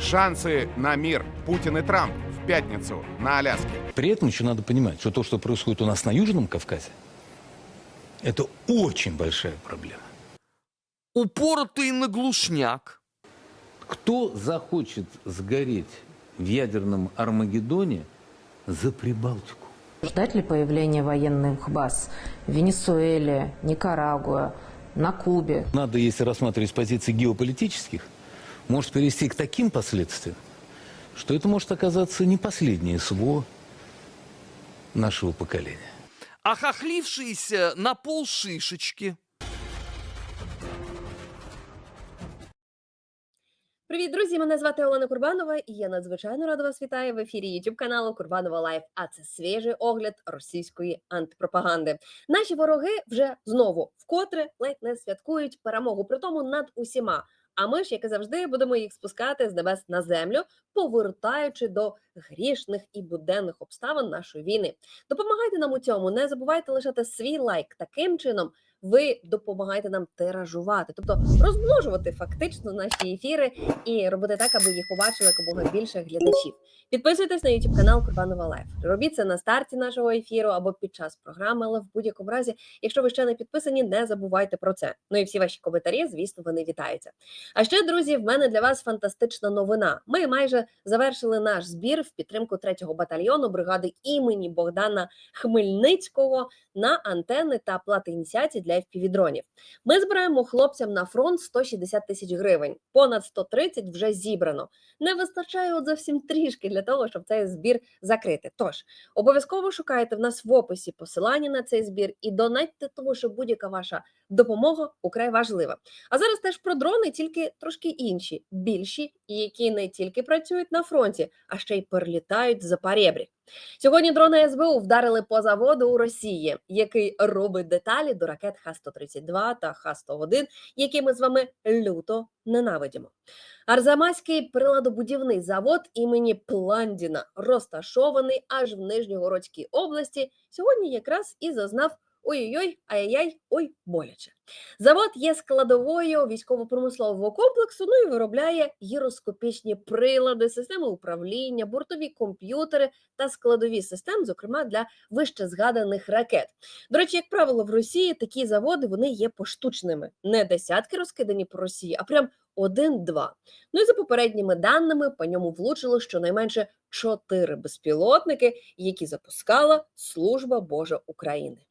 Шансы на мир Путин и Трамп в пятницу на Аляске. При этом еще надо понимать, что то, что происходит у нас на Южном Кавказе, это очень большая проблема. Упоротий не глушняк. Кто захочет сгореть в ядерном Армагеддоне за Прибалтику? Ждать ли появления военных баз в Венесуэле, Никарагуа, на Кубе? Надо, если рассматривать с позиций геополитических, может привести к таким последствиям, что это может оказаться не последнее СВО нашего поколения. А хахлившийся на полшишечки. Привіт, друзі! Мене звати Олена Курбанова, і я надзвичайно рада вас вітаю в ефірі youtube каналу Курбанова Лайф. А це свіжий огляд російської антипропаганди. Наші вороги вже знову вкотре ледь не святкують перемогу, при тому над усіма. А ми ж, як і завжди, будемо їх спускати з небес на землю, повертаючи до грішних і буденних обставин нашої війни. Допомагайте нам у цьому. Не забувайте лишати свій лайк. Таким чином ви допомагаєте нам тиражувати, тобто розмножувати фактично наші ефіри і робити так, аби їх побачили якомога більше глядачів. Підписуйтесь на YouTube канал Курбанова Лайф. Робіть це на старті нашого ефіру або під час програми, але в будь-якому разі, якщо ви ще не підписані, не забувайте про це. Ну і всі ваші коментарі, звісно, вони вітаються. А ще, друзі, в мене для вас фантастична новина. Ми майже завершили наш збір в підтримку 3-го батальйону бригади імені Богдана Хмельницького на антени та плати ініціації для FPV-дронів. Ми збираємо хлопцям на фронт 160 тисяч гривень. Понад 130 вже зібрано. Не вистачає от зовсім трішки для того, щоб цей збір закрити. Тож обов'язково шукайте в нас в описі посилання на цей збір і донатьте, тому що будь-яка ваша допомога украй важлива. А зараз теж про дрони, тільки трошки інші, більші, і які не тільки працюють на фронті, а ще й перелітають за парєбрі. Сьогодні дрони СБУ вдарили по заводу у Росії, який робить деталі до ракет Х-132 та Х-101, які ми з вами люто ненавидимо. Арзамаський приладобудівний завод імені Пландіна, розташований аж в Нижньогородській області, сьогодні якраз і зазнав ой-ой-ой, ай-яй, ой, боляче. Завод є складовою військово-промислового комплексу, ну і виробляє гіроскопічні прилади, системи управління, бортові комп'ютери та складові системи, зокрема для вище згаданих ракет. До речі, як правило, в Росії такі заводи вони є поштучними, не десятки розкидані по Росії, а прям один-два. Ну і за попередніми даними по ньому влучило щонайменше чотири безпілотники, які запускала Служба Божа України.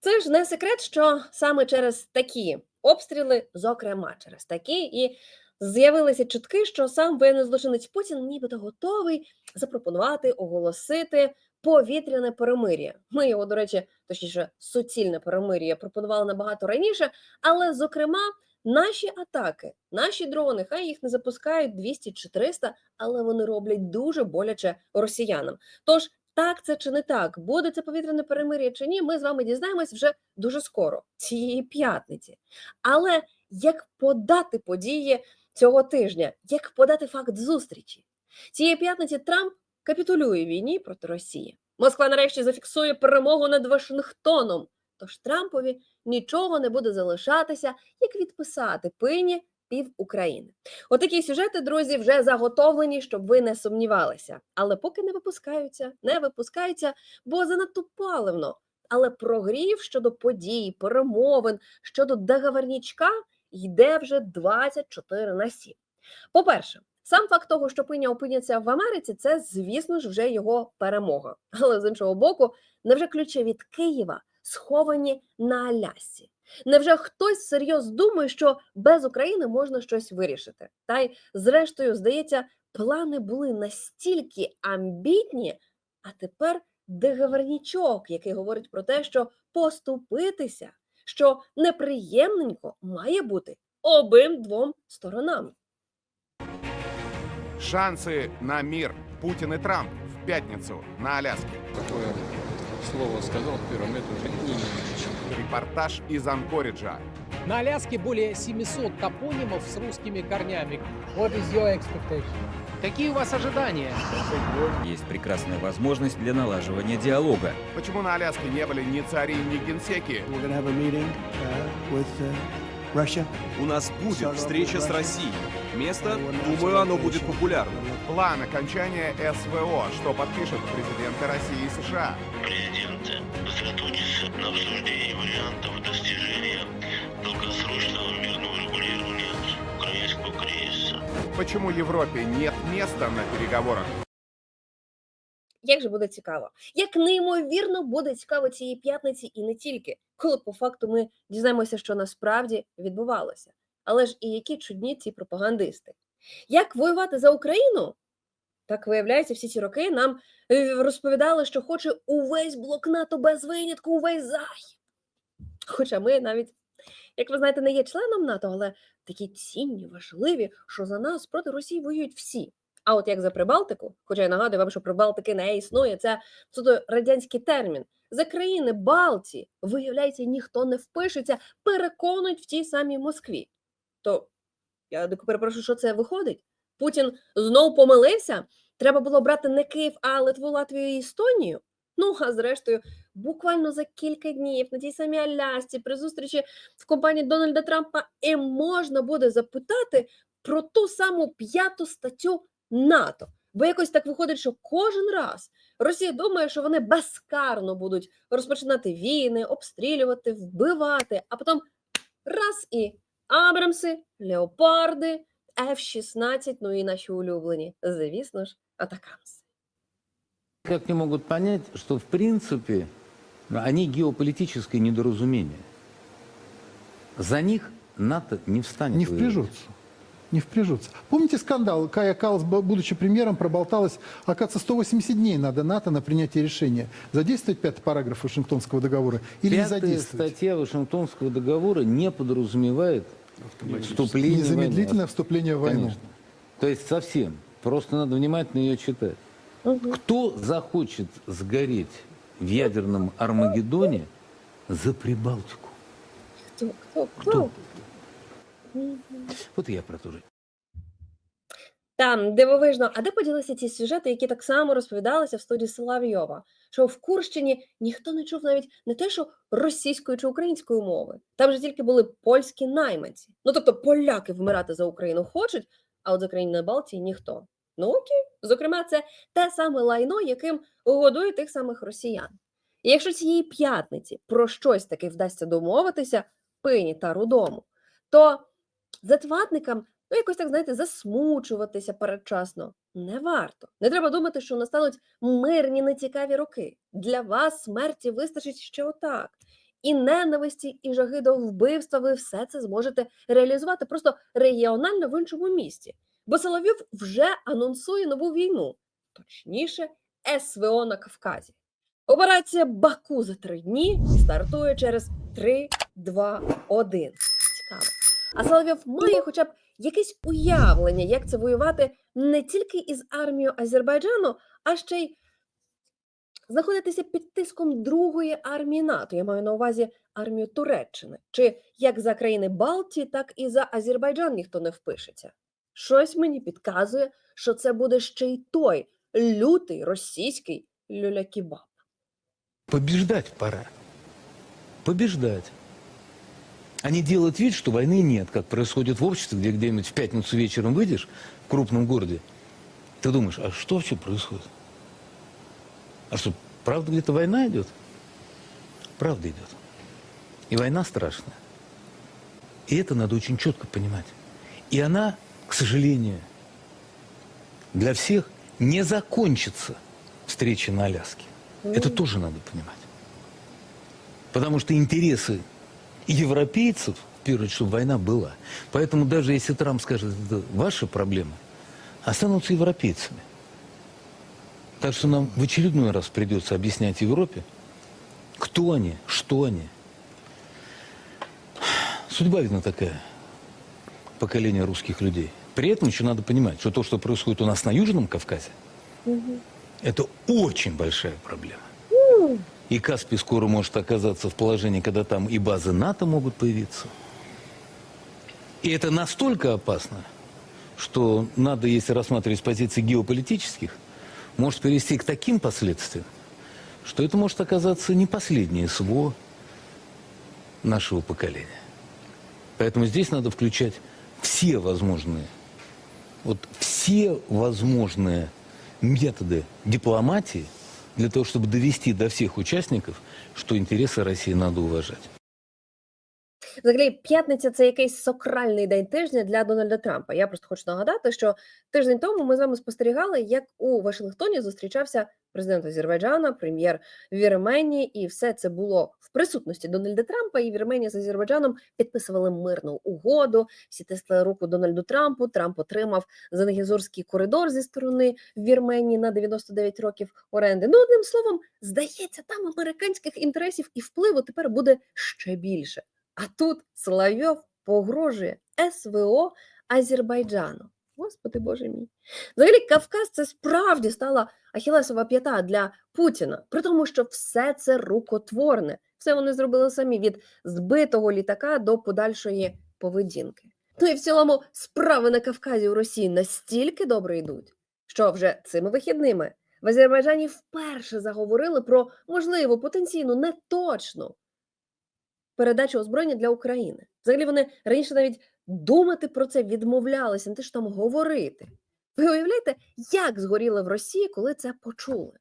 Це ж не секрет, що саме через такі обстріли, зокрема через такі, і з'явилися чутки, що сам воєнний злочинець Путін нібито готовий запропонувати оголосити повітряне перемир'я. Ми його, до речі, точніше, суцільне перемир'я пропонували набагато раніше, але зокрема. Наші атаки, наші дрони, хай їх не запускають 200 чи 300, але вони роблять дуже боляче росіянам. Тож так це чи не так, буде це повітряне перемир'я чи ні, ми з вами дізнаємось вже дуже скоро, цієї п'ятниці. Але як подати події цього тижня, як подати факт зустрічі? Цієї п'ятниці Трамп капітулює війні проти Росії. Москва нарешті зафіксує перемогу над Вашингтоном. Тож Трампові нічого не буде залишатися, як відписати пині пів України. Отакі сюжети, друзі, вже заготовлені, щоб ви не сумнівалися. Але поки не випускаються, не випускаються, бо занадто паливно. Але прогрів щодо подій, перемовин, щодо договорнічка йде вже 24 на 7. По-перше, сам факт того, що пиня опиняться в Америці, це, звісно ж, вже його перемога. Але з іншого боку, невже ключі від Києва сховані на Алясці? Невже хтось всерйоз думає, що без України можна щось вирішити? Та й, зрештою, здається, плани були настільки амбітні, а тепер договорнічок, який говорить про те, що поступитися, що неприємненько має бути обом двом сторонам. Шансы на мир Путин и Трамп в пятницу на Аляске. Слово сказал первым, это уже не имеет Репортаж из Анкориджа. На Аляске более 700 топонимов с русскими корнями. What is your expectation? Какие у вас ожидания? Есть прекрасная возможность для налаживания диалога. Почему на Аляске не были ни цари, ни генсеки? We're going to have a meeting uh, with uh, Russia. У нас будет встреча с Россией. Место, думаю, оно будет популярным. План окончания СВО, что подпишут президенты России и США. Президенты сосредоточатся на обсуждении вариантов достижения долгосрочного мирного регулирования украинского кризиса. Почему Европе нет места на переговорах? Як же буде цікаво, як неймовірно буде цікаво цієї п'ятниці і не тільки, коли по факту ми дізнаємося, що насправді відбувалося. Але ж і які чудні ці пропагандисти. Як воювати за Україну? Так виявляється, всі ці роки нам е, розповідали, що хоче увесь блок НАТО без винятку, увесь захід. Хоча ми навіть, як ви знаєте, не є членом НАТО, але такі цінні, важливі, що за нас проти Росії воюють всі. А от як за Прибалтику, хоча я нагадую вам, що Прибалтики не існує, це суто радянський термін. За країни Балтії, виявляється, ніхто не впишеться, переконують в тій самій Москві. То я перепрошую, що це виходить? Путін знов помилився. Треба було брати не Київ, а Литву, Латвію і Естонію. Ну, а зрештою, буквально за кілька днів на тій самій Алясці при зустрічі в компанії Дональда Трампа і можна буде запитати про ту саму п'яту статтю НАТО. Бо якось так виходить, що кожен раз Росія думає, що вони безкарно будуть розпочинати війни, обстрілювати, вбивати, а потім раз і Абрамси, Леопарди, F-16, ну і наші улюблені, звісно ж, атакамси. Как не могут понять, что в принципе они геополитическое недоразумение. За них НАТО не встанет. Не воевать. впряжутся. Не впряжутся. Помните скандал? Кая Калас, б- будучи премьером, проболталась, оказывается, 180 дней надо НАТО на принятие решения. Задействовать пятый параграф Вашингтонского договора или не Пятая задействовать? статья Вашингтонского договора не подразумевает вступление в войну. Незамедлительное вступление в войну. Конечно. То есть совсем. Просто надо внимательно ее читать. Кто захочет сгореть в ядерном Армагеддоне за Прибалтику? Хто? Хто? Мгм. Вот и я про то же. Там дивовижно, а де поділися ці сюжети, які так само розповідалися в студії Соловйова? Що в Курщині ніхто не чув навіть не те, що російської чи української мови. Там же тільки були польські найманці. Ну тобто поляки вмирати за Україну хочуть, а от за країни Балтії ніхто. Ну окей, зокрема, це те саме лайно, яким годує тих самих росіян. І якщо цієї п'ятниці про щось таки вдасться домовитися пині та рудому, то затватникам ну, якось так, знаєте, засмучуватися передчасно. Не варто. Не треба думати, що настануть мирні, нецікаві роки. Для вас смерті вистачить ще отак. І ненависті, і жаги до вбивства ви все це зможете реалізувати просто регіонально в іншому місті. Бо Соловйов вже анонсує нову війну, точніше, СВО на Кавказі. Операція Баку за три дні стартує через 3, 2, 1. Цікаво. А Соловйов має хоча б якесь уявлення, як це воювати не тільки із армією Азербайджану, а ще й знаходитися під тиском другої армії НАТО. Я маю на увазі армію Туреччини. Чи як за країни Балтії, так і за Азербайджан ніхто не впишеться. Щось мені підказує, що це буде ще й той лютий російський люля-кебаб. Побеждать пора. Побеждать. Не делать вид, что войны нет, как происходит в обществе, где где-нибудь в пятницу вечером выйдешь в крупном городе, ты думаешь, а что вообще происходит? А что, правда где-то война идет? Правда идет. И война страшная. И это надо очень четко понимать. И она, к сожалению, для всех не закончится встреча на Аляске. Это тоже надо понимать. Потому что интересы европейцев, в первую очередь, чтобы война была. Поэтому даже если Трамп скажет, это ваши проблемы, останутся европейцами. Так что нам в очередной раз придется объяснять Европе, кто они, что они. Судьба, видно, такая. Поколение русских людей. При этом еще надо понимать, что то, что происходит у нас на Южном Кавказе, это очень большая проблема. И Каспий скоро может оказаться в положении, когда там и базы НАТО могут появиться. И это настолько опасно, что надо, если рассматривать с позиций геополитических, может привести к таким последствиям, что это может оказаться не последнее СВО нашего поколения. Поэтому здесь надо включать все возможные, вот все возможные методы дипломатии для того, чтобы довести до всех участников, что интересы России надо уважать. Взагалі, п'ятниця це якийсь сакральний день тижня для Дональда Трампа. Я просто хочу нагадати, що тиждень тому ми з вами спостерігали, як у Вашингтоні зустрічався президент Азербайджана, прем'єр Вірменії, і все це було в присутності Дональда Трампа. І Вірменія з Азербайджаном підписували мирну угоду. Всі тисли руку Дональду Трампу. Трамп отримав Зангезурський коридор зі сторони Вірменії на 99 років оренди. Ну, одним словом, здається, там американських інтересів і впливу тепер буде ще більше. А тут Соловйов погрожує СВО Азербайджану. Господи Боже мій. Взагалі, Кавказ це справді стала ахілесова п'ята для Путіна, при тому, що все це рукотворне. Все вони зробили самі від збитого літака до подальшої поведінки. Ну і в цілому справи на Кавказі у Росії настільки добре йдуть, що вже цими вихідними в Азербайджані вперше заговорили про можливу потенційну неточну передачу озброєння для України. Взагалі вони раніше навіть думати про це відмовлялися, не те що там говорити. Ви уявляєте, як згоріли в Росії, коли це почули?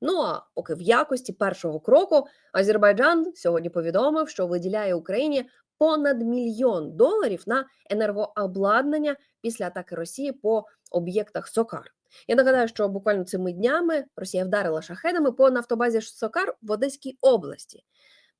Ну а поки в якості першого кроку Азербайджан сьогодні повідомив, що виділяє Україні понад мільйон доларів на енергообладнання після атаки Росії по об'єктах Сокар. Я нагадаю, що буквально цими днями Росія вдарила шахедами по нафтобазі Сокар в Одеській області.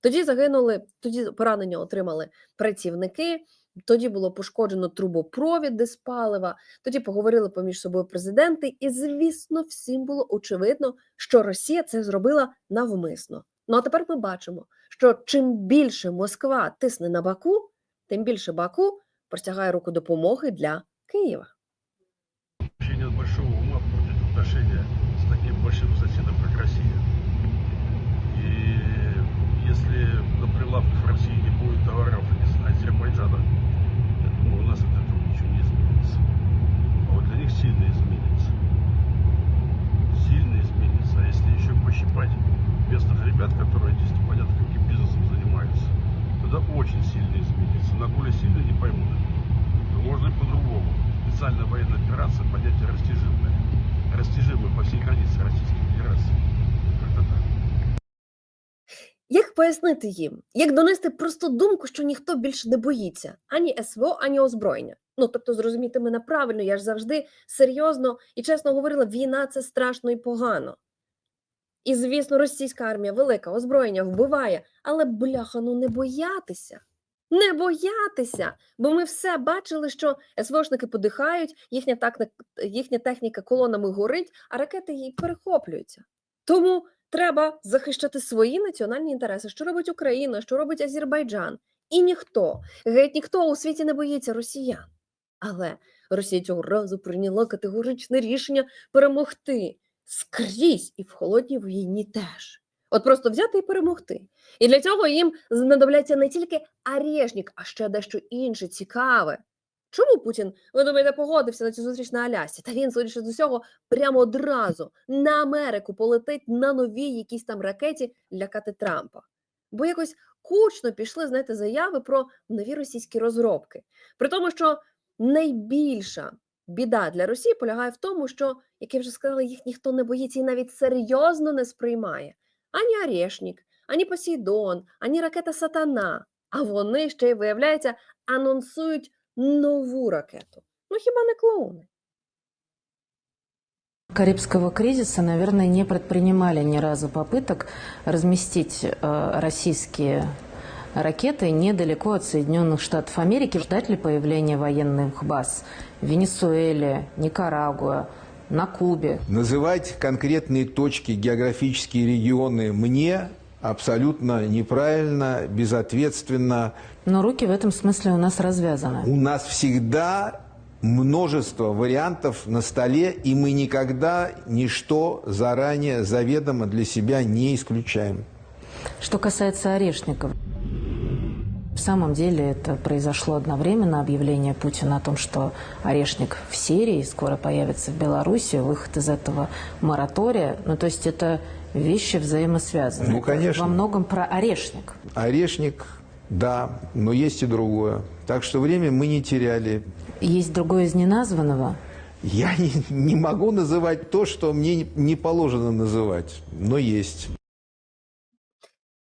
Тоді загинули, тоді поранення отримали працівники. Тоді було пошкоджено трубопровід з палива. Тоді поговорили поміж собою президенти, і звісно, всім було очевидно, що Росія це зробила навмисно. Ну а тепер ми бачимо, що чим більше Москва тисне на Баку, тим більше Баку простягає руку допомоги для Києва. На прилавках пояснити їм, як донести просто думку, що ніхто більше не боїться ані СВО, ані озброєння? Ну тобто, зрозуміти мене правильно, я ж завжди серйозно і чесно говорила, війна це страшно і погано. І, звісно, російська армія велика, озброєння вбиває, але бляха, ну не боятися. Не боятися, бо ми все бачили, що СВОшники подихають, їхня, так, їхня техніка колонами горить, а ракети її перехоплюються. Тому треба захищати свої національні інтереси, що робить Україна, що робить Азербайджан. І ніхто, геть ніхто у світі не боїться росіян. Але Росія цього разу прийняла категоричне рішення перемогти скрізь і в холодній війні теж. От просто взяти і перемогти. І для цього їм знадобляться не тільки арешник, а ще дещо інше цікаве. Чому Путін, ви думаєте, погодився на цю зустріч на Алясці? Та він, судячи з усього, прямо одразу на Америку полетить на новій якійсь там ракеті лякати Трампа. Бо якось кучно пішли, знаєте, заяви про нові російські розробки. При тому, що найбільша біда для Росії полягає в тому, що, як я вже сказала, їх ніхто не боїться і навіть серйозно не сприймає. Ані Орешник, ані Посейдон, ані ракета Сатана. А вони ще й, виявляється, анонсують нову ракету. Ну хіба не клоуни? Карибского кризиса, наверное, не предпринимали ни разу попыток разместить э, российские ракеты недалеко от Соединенных Штатов Америки. Ждать ли появления военных баз в Венесуэле, Никарагуа, на Кубе? Называть конкретные точки, географические регионы мне абсолютно неправильно, безответственно. Но руки в этом смысле у нас развязаны. У нас всегда множество вариантов на столе, и мы никогда ничто заранее заведомо для себя не исключаем. Что касается орешников, в самом деле это произошло одновременно, объявление Путина о том, что орешник в Сирии скоро появится в Беларуси, выход из этого моратория. Ну, то есть это вещи взаимосвязаны. Ну, конечно. Во многом про орешник. Орешник, да, но есть и другое. Так что время мы не теряли. Есть другое из неназванного. Я не, не могу называть то, что мне не- не положено называть, но есть.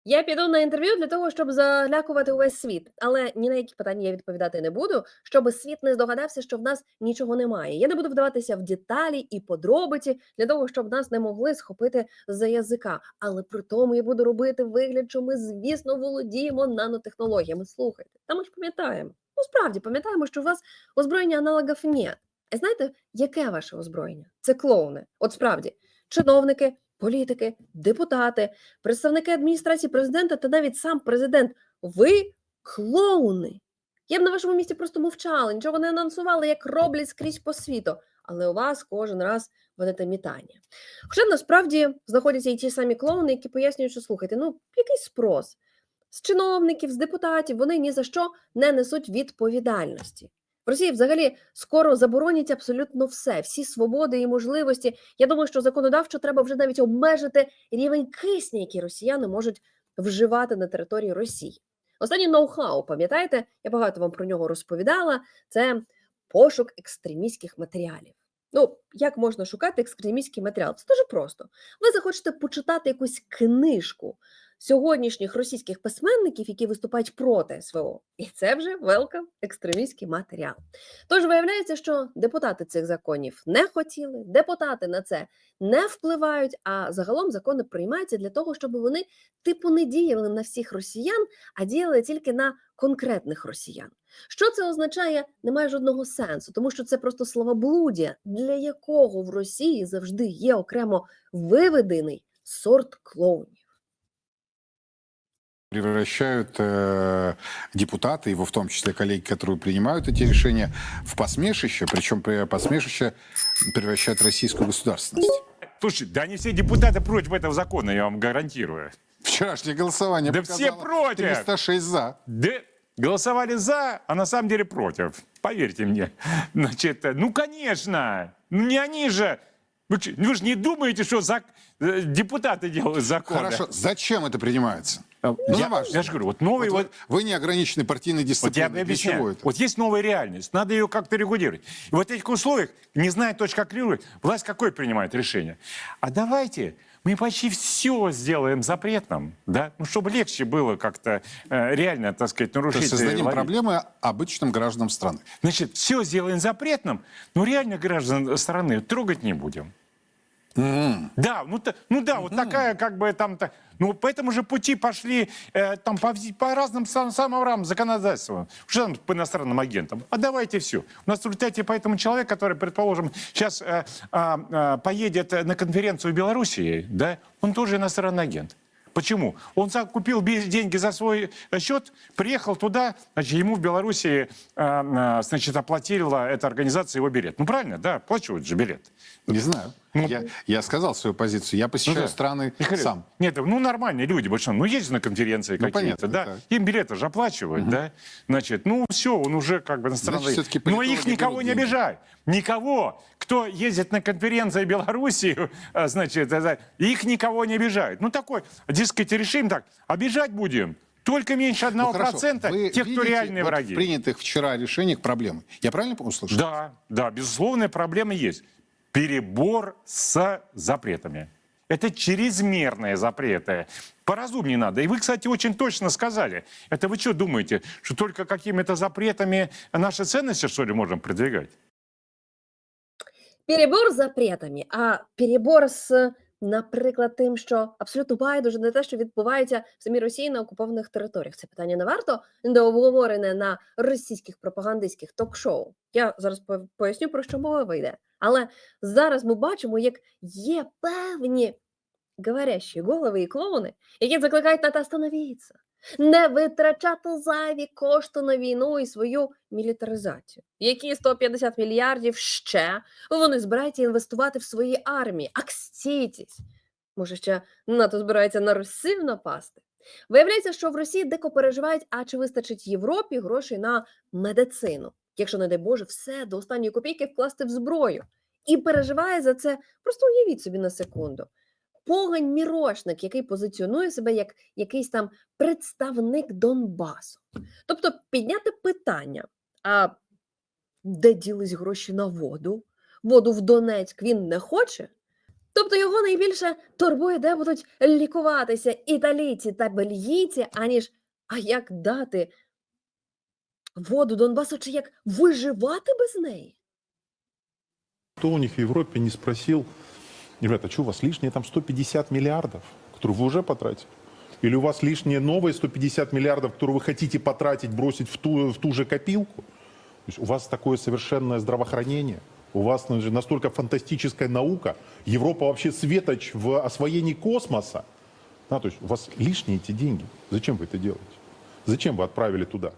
Я піду на інтерв'ю для того, щоб залякувати увесь світ, але ні на які питання я відповідати не буду, щоб світ не здогадався, що в нас нічого немає. Я не буду вдаватися в деталі і подробиці для того, щоб нас не могли схопити за язика. Але при тому я буду робити вигляд, що ми, звісно, володіємо нанотехнологіями. Слухайте, та ми ж пам'ятаємо. Ну справді пам'ятаємо, що у вас озброєння аналогів нет. А знаєте, яке ваше озброєння? Це клоуни. От справді, чиновники, політики, депутати, представники адміністрації президента та навіть сам президент. Ви клоуни. Я б на вашому місці просто мовчала, нічого не анонсували, як роблять скрізь по світу. Але у вас кожен раз ведете мітання. Хоча насправді знаходяться і ті самі клоуни, які пояснюють, що слухайте, ну який спрос з чиновників, з депутатів, вони ні за що не несуть відповідальності. Росії взагалі скоро заборонять абсолютно все, всі свободи і можливості. Я думаю, що законодавчо треба вже навіть обмежити рівень кисня, який росіяни можуть вживати на території Росії. Останній ноу-хау, пам'ятаєте, я багато вам про нього розповідала. Це пошук екстремістських матеріалів. Ну, як можна шукати екстремістський матеріал? Це дуже просто. Ви захочете почитати якусь книжку сьогоднішніх російських письменників, які виступають проти СВО. І це вже велкам екстремістський матеріал. Тож виявляється, що депутати цих законів не хотіли, депутати на це не впливають, а загалом закони приймаються для того, щоб вони типу не діяли на всіх росіян, а діяли тільки на конкретних росіян. Що це означає, немає жодного сенсу, тому що це просто словоблуддя, для якого в Росії завжди є окремо виведений сорт клоунів. Превращают э, депутаты, его в том числе коллеги, которые принимают эти решения, в посмешище, причем при- посмешище превращает российскую государственность. Слушай, да они все депутаты против этого закона, я вам гарантирую. Вчерашнее голосование Да все против. 306 за. Да голосовали за, а на самом деле против. Поверьте мне. Значит, э, ну, конечно. Ну, не они же. Вы, чё, вы же не думаете, что зак- э, депутаты делают законы? Хорошо, зачем это принимается? Ну, Ну, я, ваш я же говорю, вот новый Вот вот, вы, вы не ограничены партийной Вот я дисциплиной. Для чего это? Вот есть новая реальность, надо ее как-то регулировать. И вот в этих условиях, не зная точно как регулировать, власть какое принимает решение? А давайте мы почти все сделаем запретным, да, ну, чтобы легче было как-то э, реально, так сказать, То нарушить. есть э, создадим ловить. проблемы обычным гражданам страны. Значит, все сделаем запретным, но реально граждан страны трогать не будем. Да, ну, та- ну да, вот такая как бы там... та- ну, по этому же пути пошли э, там по, вз- по разным сам, самым рамам законодательства. Что там по иностранным агентам? А давайте все. У нас в результате поэтому человек, который, предположим, сейчас э, а, а, поедет э, на конференцию в Белоруссии, да, он тоже иностранный агент. Почему? Он купил деньги за свой э, счет, приехал туда, значит, ему в Белоруссии, э, э, значит, оплатила эта организация его билет. Ну, правильно, да, оплачивают же билет. Не знаю. я, я сказал свою позицию. Я посещаю Ну да. страны говорю, сам. Нет, ну нормальные люди, большинство. Ну, ездят на конференции Ну, какие-то, да. так. Им билеты же оплачивают, да. Значит, ну все, он уже как бы на. Значит, всё-таки Но их никого не обижай. Никого, кто ездит на конференции в Белоруссию, а, значит, их никого не обижают. Ну, такой, дескать, решим так, обижать будем только меньше одного Ну, процента Вы тех, кто реальные вот враги. принятых вчера решениях проблемы. Я правильно услышал? Да, да, безусловная проблема есть. Перебор с запретами. Это чрезмерные запреты. Поразумнее надо. И вы, кстати, очень точно сказали. Это вы что думаете, что только какими-то запретами наши ценности, что ли, можем продвигать? Перебор з запретами, а перебор з, наприклад, тим, що абсолютно байдуже не те, що відбувається в самій Росії на окупованих територіях. Це питання не варто недообговорене на російських пропагандистських ток-шоу. Я зараз поясню, про що мова йде. Але зараз ми бачимо, як є певні говорящі голови і клоуни, які закликають НАТО остановитися, не витрачати зайві кошти на війну і свою мілітаризацію. Які 150 мільярдів ще вони збираються інвестувати в свої армії. Акстітесь! Може, ще НАТО збирається на Росію напасти? Виявляється, що в Росії дико переживають, а чи вистачить Європі грошей на медицину, якщо, не дай Боже, все до останньої копійки вкласти в зброю. І переживає за це. Просто уявіть собі на секунду. Погань Мірошник, який позиціонує себе як якийсь там представник Донбасу. Тобто підняти питання: а де ділись гроші на воду? Воду в Донецьк він не хоче. Тобто його найбільше турбує, де будуть лікуватися італійці та бельгійці, аніж а як дати воду Донбасу, чи як виживати без неї? Кто у них в Европе не спросил, ребята, что у вас лишние там 150 миллиардов, которые вы уже потратили? Или у вас лишние новые 150 миллиардов, которые вы хотите потратить, бросить в ту, в ту же копилку? То есть у вас такое совершенное здравоохранение, у вас настолько фантастическая наука, Европа вообще светоч в освоении космоса. Да, то есть у вас лишние эти деньги. Зачем вы это делаете? Зачем вы отправили туда?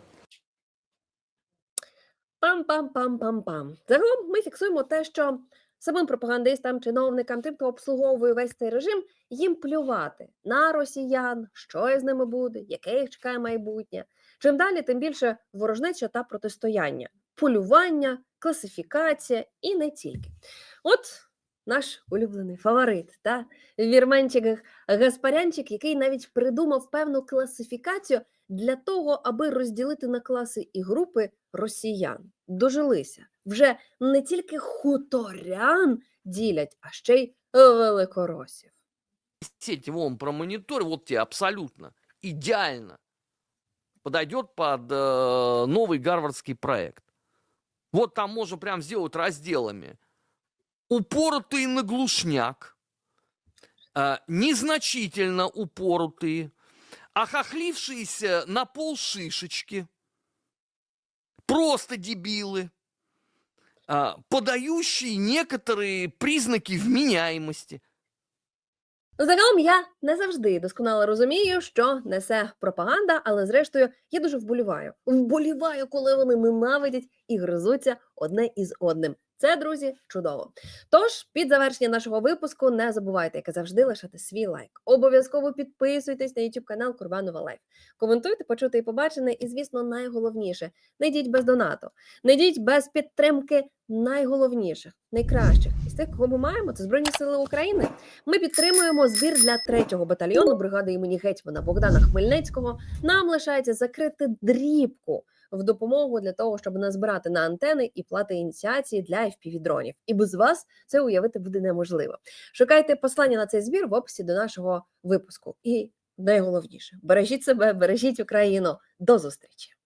Пам-пам-пам-пам-пам. Загалом ми фіксуємо те, що самим пропагандистам, чиновникам, тим, хто обслуговує весь цей режим, їм плювати на росіян, що із ними буде, яке їх чекає майбутнє. Чим далі, тим більше ворожнеча та протистояння, полювання, класифікація і не тільки. От наш улюблений фаворит, та вірменчик Гаспарянчик, який навіть придумав певну класифікацію для того, аби розділити на класи і групи росіян. Дожилися. Вже не тільки хуторян ділять, а ще й великоросів. Сеть его он промониторил, вот тебе абсолютно идеально подойдет под э, новый гарвардский проект. Вот там можно прям сделать разделами. Упоротые на глушняк, э, незначительно упоротые, охохлившиеся на пол шишечки, просто дебилы, подающие некоторые признаки вменяемости. Загалом я не завжди досконало розумію, що несе пропаганда, але зрештою я дуже вболіваю. Вболіваю, коли вони ненавидять і гризуться одне із одним. Це, друзі, чудово. Тож, під завершення нашого випуску не забувайте, як завжди, лишати свій лайк. Обов'язково підписуйтесь на YouTube канал Курбанова Лайф. Коментуйте, почути і побачене, і, звісно, найголовніше не йдіть без донату, не йдіть без підтримки найголовніших, найкращих із тих, кого ми маємо, це Збройні Сили України. Ми підтримуємо збір для третього батальйону бригади імені гетьмана Богдана Хмельницького. Нам лишається закрити дрібку в допомогу для того, щоб назбирати на антени і плати ініціації для FPV-дронів. І без вас це уявити буде неможливо. Шукайте послання на цей збір в описі до нашого випуску. І найголовніше бережіть себе, бережіть Україну. До зустрічі!